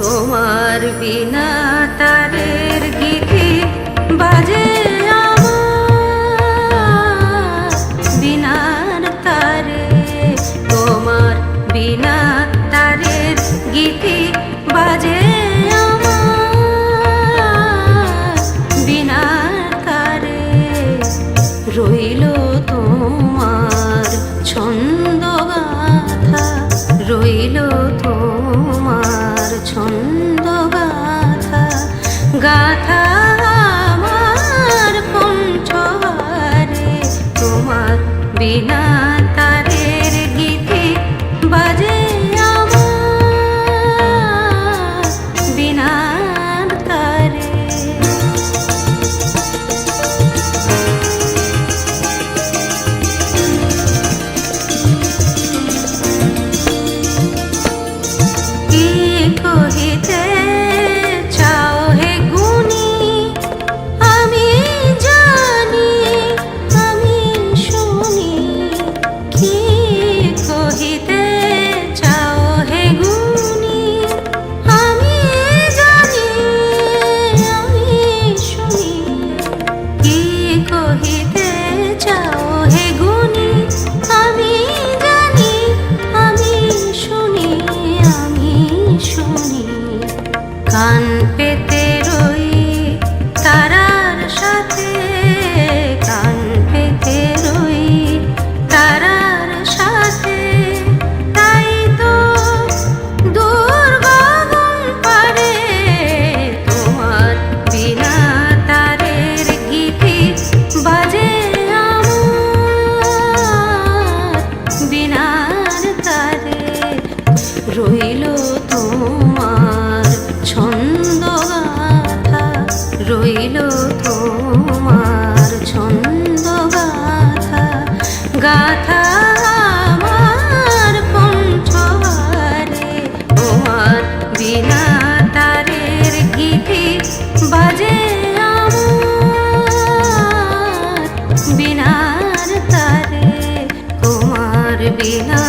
তোমার বিনা তারের গীতি বাজে বিনার তোমার বিনা তারের বাজে বিনার রইল তোমার ছন্দ গাথা। গাথা আমার কণ্ঠহারে তোমার বিনা চাও হে আমি আমি শুনি আমি শুনি। কান পেতে রইল তোমার ছন্দ গাথা রইল তোমার ছন্দ গাথা গাথা আমার কণ্ঠহারে তোমার বিনা তারের গীতি বাজে বিনার তারে, তোমার বিনা